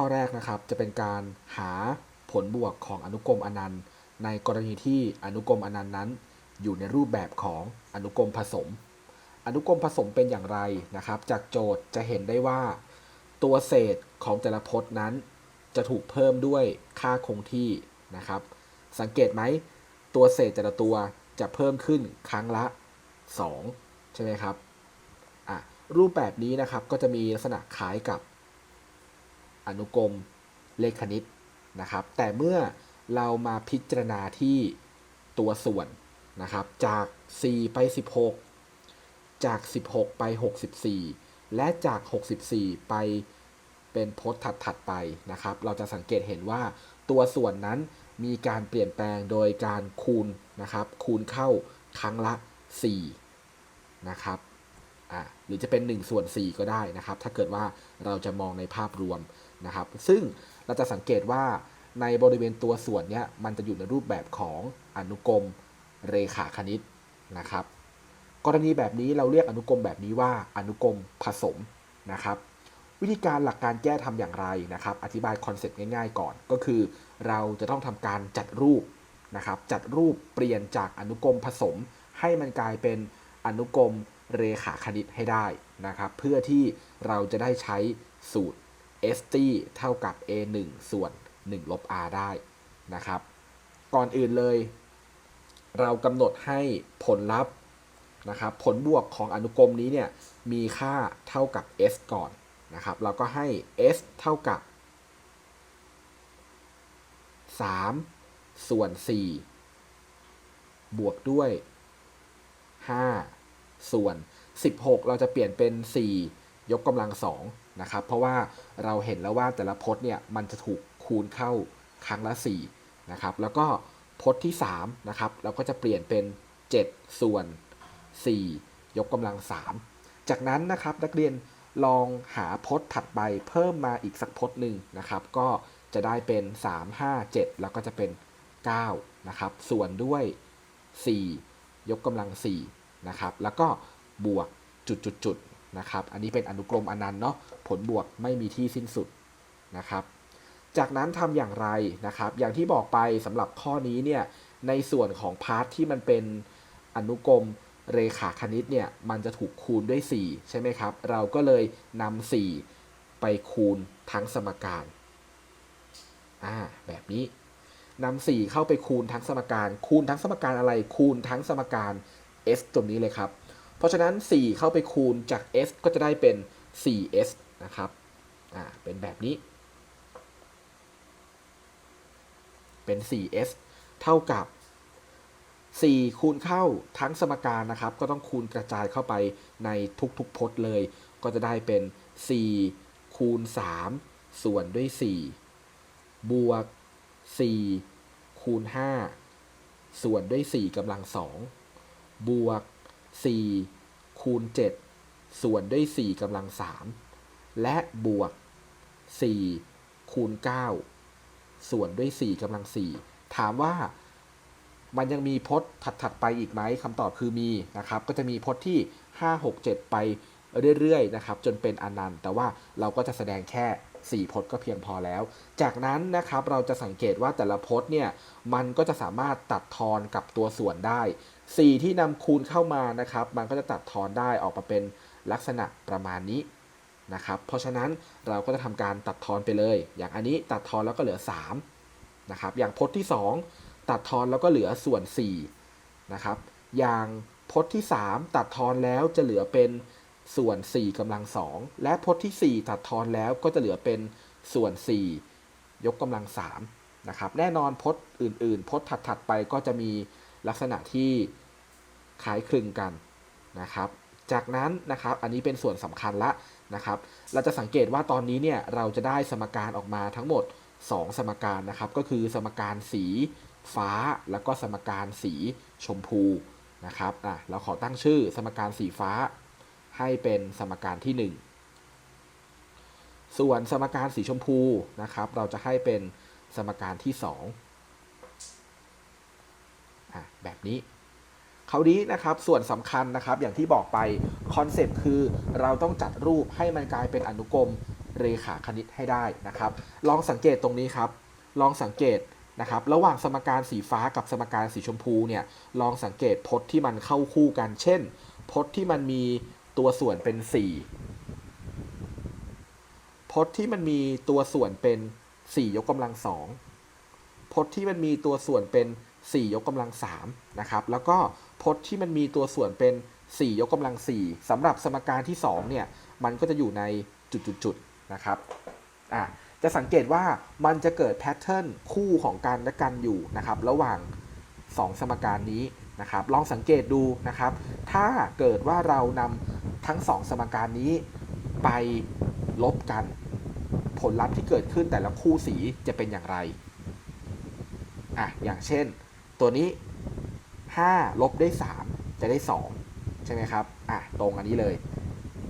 ข้อแรกนะครับ จะเป็นการหาผลบวกของอนุกรมอนันต์ ในกรณีที่อนุกรมอนันต์นั้น อยู่ในรูปแบบของอนุกรมผสม อนุกรมผสมเป็นอย่างไรนะครับ จากโจทย์จะเห็นได้ว่า ตัวเศษของแต่ละพจน์นั้น จะถูกเพิ่มด้วยค่าคงที่นะครับ สังเกตไหมตัวเศษแต่ละตัวจะเพิ่มขึ้นครั้งละ 2 ใช่ไหมครับรูปแบบนี้นะครับก็จะมีลักษณะคล้ายกับ อนุกรมเลขคณิตนะครับ แต่เมื่อเรามาพิจารณาที่ตัวส่วนนะครับ จาก 4 ไป 16 จาก 16 ไป 64 และจาก 64 ไปเป็นพจน์ถัดๆไปนะครับ เราจะสังเกตเห็นว่าตัวส่วนนั้นมีการเปลี่ยนแปลงโดยการคูณนะครับ คูณเข้าครั้งละ 4 นะครับ อ่าหรือจะเป็น1ส่วน4ก็ได้นะครับ ถ้าเกิดว่าเราจะมองในภาพรวมนะครับ ซึ่งเราจะสังเกตว่าในบริเวณตัวส่วนเนี้ยมันจะอยู่ในรูปแบบของอนุกรมเรขาคณิตนะครับ กรณีแบบนี้เราเรียกอนุกรมแบบนี้ว่าอนุกรมผสมนะครับ วิธีการหลักการแก้ทำอย่างไรนะครับ อธิบายคอนเซ็ปต์ง่ายๆก่อน ก็คือเราจะต้องทำการจัดรูปนะครับ จัดรูปเปลี่ยนจากอนุกรมผสม ให้มันกลายเป็นอนุกรม เรขาคณิตให้ได้นะครับ เพื่อที่เราจะได้ใช้สูตร s t เท่ากับ a 1ส่วน1ลบ r ได้นะครับ ก่อนอื่นเลย เรากำหนดให้ผลลัพธ์นะครับ ผลบวกของอนุกรมนี้เนี่ยมีค่าเท่ากับ s ก่อนนะครับ เราก็ให้ s เท่ากับ 3 ส่วน 4 บวกด้วย 5 ส่วน 16 เราจะเปลี่ยนเป็น 4 ยกกำลัง2นะครับ เพราะว่าเราเห็นแล้วว่าแต่ละพจน์เนี่ยมันจะถูกคูณเข้าครั้งละ4นะครับ แล้วก็พจน์ที่3นะครับเราก็จะเปลี่ยนเป็น 7 ส่วน 4 ยกกำลัง 3 จากนั้นนะครับนักเรียนลองหาพจน์ถัดไปเพิ่มมาอีกสักพจน์หนึ่งนะครับ ก็จะได้เป็น 3 5 7 แล้วก็จะเป็น 9 นะครับ ส่วนด้วย 4 ยกกำลัง 4 นะครับ แล้วก็บวกจุดๆๆนะครับ อันนี้เป็นอนุกรมอนันต์เนาะ ผลบวกไม่มีที่สิ้นสุดนะครับ จากนั้นทำอย่างไรนะครับ อย่างที่บอกไปสำหรับข้อนี้เนี่ย ในส่วนของพาร์ทที่มันเป็นอนุกรมเรขาคณิตเนี่ย มันจะถูกคูณด้วย 4 ใช่ไหมครับ เราก็เลยนำ4ไปคูณทั้งสมการ อ่า แบบนี้นำ4เข้าไปคูณทั้งสมการ คูณทั้งสมการอะไร คูณทั้งสมการ s ตัวนี้เลยครับ เพราะฉะนั้น 4 เข้าไปคูณจาก s ก็จะได้เป็น 4s นะครับ อ่า เป็นแบบนี้ เป็น 4s เท่ากับ 4 คูณเข้าทั้งสมการนะครับ ก็ต้องคูณกระจายเข้าไปในทุกๆพจน์เลย ก็จะได้เป็น 4 คูณ 3 ส่วนด้วย 4 บวก 4 คูณ 5 ส่วนด้วย 4กำลัง 2 บวก 4 คูณ 7 ส่วนด้วย 4กำลัง 3 และบวก 4 คูณ 9 ส่วนด้วย 4กำลัง 4 ถามว่ามันยังมีพจน์ถัด ๆ ไปอีกไหมคำตอบคือมีนะครับ ก็จะมีพจน์ที่ 5 6 7 ไปเรื่อย ๆ นะครับ จนเป็นอนันต์ แต่ว่าเราก็จะแสดงแค่ 4พจน์ก็เพียงพอแล้ว จากนั้นนะครับเราจะสังเกตว่าแต่ละพจน์เนี่ยมันก็จะสามารถตัดทอนกับตัวส่วนได้ 4 ที่นำคูณเข้ามานะครับ มันก็จะตัดทอนได้ออกมาเป็นลักษณะประมาณนี้นะครับเพราะฉะนั้นเราก็จะทำการตัดทอนไปเลย อย่างอันนี้ตัดทอนแล้วก็เหลือ3นะครับอย่างพจน์ที่ 2 ตัดทอนแล้วก็เหลือส่วน4นะครับอย่างพจน์ที่ 3 ตัดทอนแล้วจะเหลือเป็น ส่วน4กำลัง2และพจน์ที่ 4 ตัดทอนแล้วก็จะเหลือเป็นส่วน 4 ยกกำลัง3นะครับแน่นอนพจน์อื่น ๆ พจน์ถัด ๆ ไปก็จะมีลักษณะที่คล้ายคลึงกันนะครับ จากนั้นนะครับอันนี้เป็นส่วนสำคัญละนะครับ เราจะสังเกตว่าตอนนี้เนี่ยเราจะได้สมการออกมาทั้งหมด 2 สมการนะครับ ก็คือสมการสีฟ้า แล้วก็สมการสีชมพูนะครับอะเราขอตั้งชื่อสมการสีฟ้า ให้เป็นสมการที่ 1 ส่วนสมการสีชมพูนะครับ เราจะให้เป็นสมการที่ 2อะแบบนี้คราวนี้นะครับส่วนสำคัญนะครับอย่างที่บอกไปคอนเซปต์คือเราต้องจัดรูปให้มันกลายเป็นอนุกรมเรขาคณิตให้ได้นะครับ ลองสังเกตตรงนี้ครับ ลองสังเกตนะครับ ระหว่างสมการสีฟ้ากับสมการสีชมพูเนี่ยลองสังเกตพจน์ที่มันเข้าคู่กัน เช่นพจน์ที่มันมี ตัวส่วนเป็น 4 พจน์ที่มันมีตัวส่วนเป็น 4 ยกกำลังสองพจน์ที่มันมีตัวส่วนเป็น 4 ยกกำลัง3นะครับ แล้วก็พจน์ที่มันมีตัวส่วนเป็น 4 ยกกำลัง4สำหรับสมการที่ 2 เนี่ย มันก็จะอยู่ในจุดๆๆนะครับอะจะสังเกตว่ามันจะเกิดแพทเทิร์นคู่ของกันและกันอยู่นะครับ ระหว่าง 2 สมการนี้ นะครับลองสังเกตดูนะครับ ถ้าเกิดว่าเรานำทั้ง 2 สมการนี้ไปลบกัน ผลลัพธ์ที่เกิดขึ้นแต่ละคู่สีจะเป็นอย่างไรอะอย่างเช่น ตัวนี้ 5 ลบได้ 3 จะได้ 2 ใช่ไหมครับอะตรงอันนี้เลย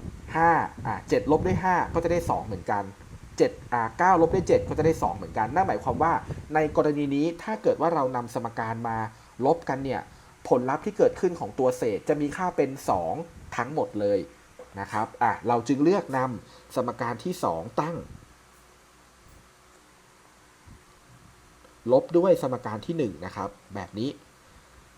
5อะ7ลบได้ 5 ก็จะได้ 2 เหมือนกัน7อ่า9ลบได้ 7 ก็จะได้ 2 เหมือนกัน นั่นหมายความว่าในกรณีนี้ถ้าเกิดว่าเรานำสมการมาลบกันเนี่ย ผลลัพธ์ที่เกิดขึ้นของตัวเศษจะมีค่าเป็น 2 ทั้งหมดเลยนะครับอะเราจึงเลือกนำสมการที่ 2 ตั้ง ลบด้วยสมการที่ 1 นะครับ แบบนี้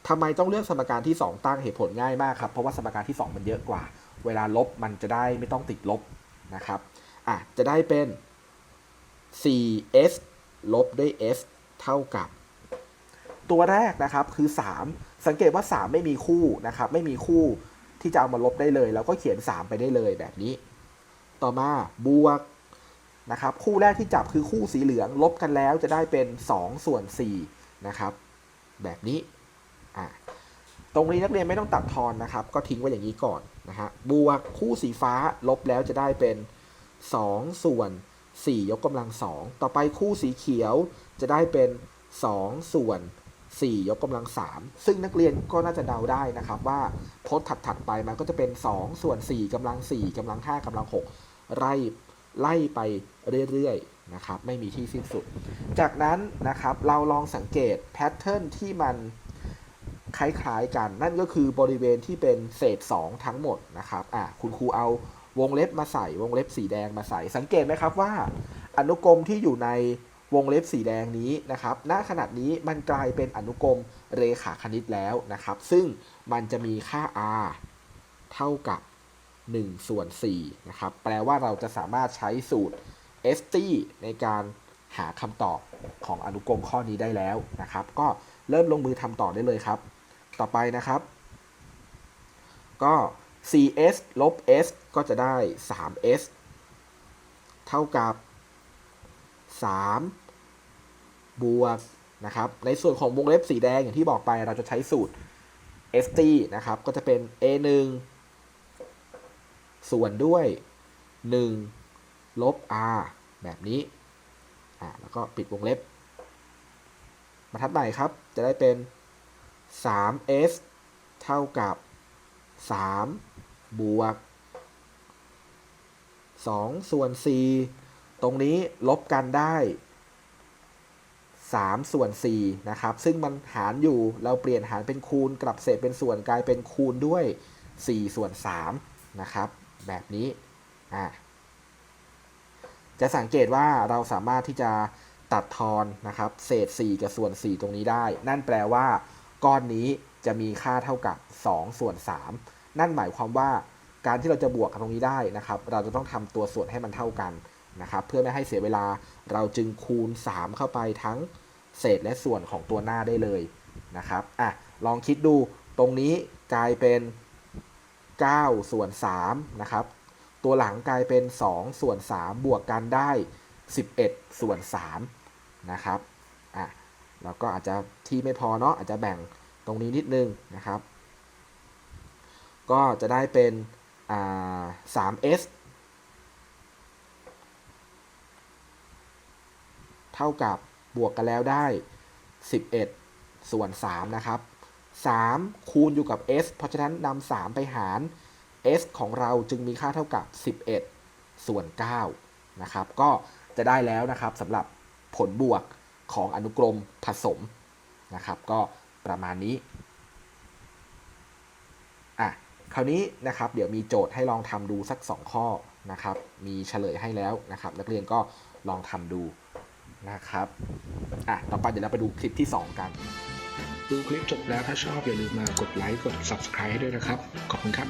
ทำไมต้องเลือกสมการที่ 2 ตั้งเหตุผลง่ายมากครับเพราะว่าสมการที่ 2 มันเยอะกว่า เวลาลบมันจะได้ไม่ต้องติดลบนะครับอะจะได้เป็น 4s ลบด้วย s เท่ากับ ตัวแรกนะครับคือ 3 สังเกตว่า 3 ไม่มีคู่นะครับ ไม่มีคู่ที่จะเอามาลบได้เลย แล้วก็เขียน 3 ไปได้เลยแบบนี้ ต่อมาบวกนะครับ คู่แรกที่จับคือคู่สีเหลือง ลบกันแล้วจะได้เป็น 2 ส่วน4นะครับ แบบนี้อะตรงนี้นักเรียนไม่ต้องตัดทอนนะครับ ก็ทิ้งไว้อย่างนี้ก่อนนะฮะบวกคู่สีฟ้าลบแล้วจะได้เป็น 2 ส่วน 4 ยกกำลัง 2 ต่อไปคู่สีเขียวจะได้เป็น 2 ส่วน 4 ยกกำลัง 3 ซึ่งนักเรียนก็น่าจะเดาได้นะครับ ว่าพจน์ถัดๆไปมันก็จะเป็น 2 ส่วน 4กำลัง 4กำลัง 5กำลัง 6 ไล่ไล่ไปเรื่อยๆนะครับไม่มีที่สิ้นสุด จากนั้นนะครับเราลองสังเกตแพทเทิร์นที่มันคล้ายๆกัน นั่นก็คือบริเวณที่เป็นเศษ 2 ทั้งหมดนะครับอะคุณครูเอาวงเล็บมาใส่วงเล็บสีแดงมาใส่ สังเกตไหมครับว่า อนุกรมที่อยู่ใน วงเล็บสีแดงนี้นะครับ ณขณะนี้มันกลายเป็นอนุกรมเรขาคณิตแล้วนะครับ ซึ่งมันจะมีค่า r เท่ากับ 1 ส่วน4นะครับ แปลว่าเราจะสามารถใช้สูตร st ในการหาคำตอบของอนุกรมข้อนี้ได้แล้วนะครับ ก็เริ่มลงมือทำต่อได้เลยครับ ต่อไปนะครับ ก็ 4s ลบ s ก็จะได้ 3s เท่ากับ 3 บวกนะครับ ในส่วนของวงเล็บสีแดงอย่างที่บอกไปเราจะใช้สูตร st นะครับ ก็จะเป็น a 1ส่วนด้วย 1 ลบ r แบบนี้ อ่า แล้วก็ปิดวงเล็บบรรทัดใหม่ครับ จะได้เป็น 3s เท่ากับ 3 บวก 2 ส่วน 4 ตรงนี้ลบกันได้3ส่วน4นะครับ ซึ่งมันหารอยู่เราเปลี่ยนหารเป็นคูณกลับเศษเป็นส่วนกลายเป็นคูณด้วย 4 ส่วน3นะครับ แบบนี้อ่าจะสังเกตว่าเราสามารถที่จะตัดทอนนะครับ เศษ 4 กับส่วน 4 ตรงนี้ได้ นั่นแปลว่า ก้อนนี้จะมีค่าเท่ากับ 2 ส่วน 3 นั่นหมายความว่าการที่เราจะบวกกันตรงนี้ได้นะครับ เราจะต้องทำตัวส่วนให้มันเท่ากัน นะครับ เพื่อไม่ให้เสียเวลาเราจึงคูณ 3 เข้าไปทั้งเศษและส่วนของตัวหน้าได้เลยนะครับอะลองคิดดูตรงนี้กลายเป็น9ส่วน3นะครับ ตัวหลังกลายเป็น 2 ส่วน 3 บวกกันได้ 11 ส่วน3นะครับอะแล้วก็อาจจะที่ไม่พอเนาะอาจจะแบ่งตรงนี้นิดนึงนะครับ ก็จะได้เป็นอ่า 3s ท่ากับบวกกันแล้วได้ 11 ส่วน 3 นะครับ 3 คูณอยู่กับ s เพราะฉะนั้นนำ3 ไปหาร s ของเราจึงมีค่าเท่ากับ 11 ส่วน 9 นะครับ ก็จะได้แล้วนะครับสำหรับผลบวกของอนุกรมผสมนะครับ ก็ประมาณนี้อะคราวนี้นะครับเดี๋ยวมีโจทย์ให้ลองทำดูสัก 2 ข้อนะครับ มีเฉลยให้แล้วนะครับ นักเรียนก็ลองทำดู นะครับอะต่อไปเดี๋ยวเราไปดูคลิปที่ 2 กัน ดูคลิปจบแล้วถ้าชอบอย่าลืมมากดไลค์กด subscribe ให้ด้วยนะครับ ขอบคุณครับ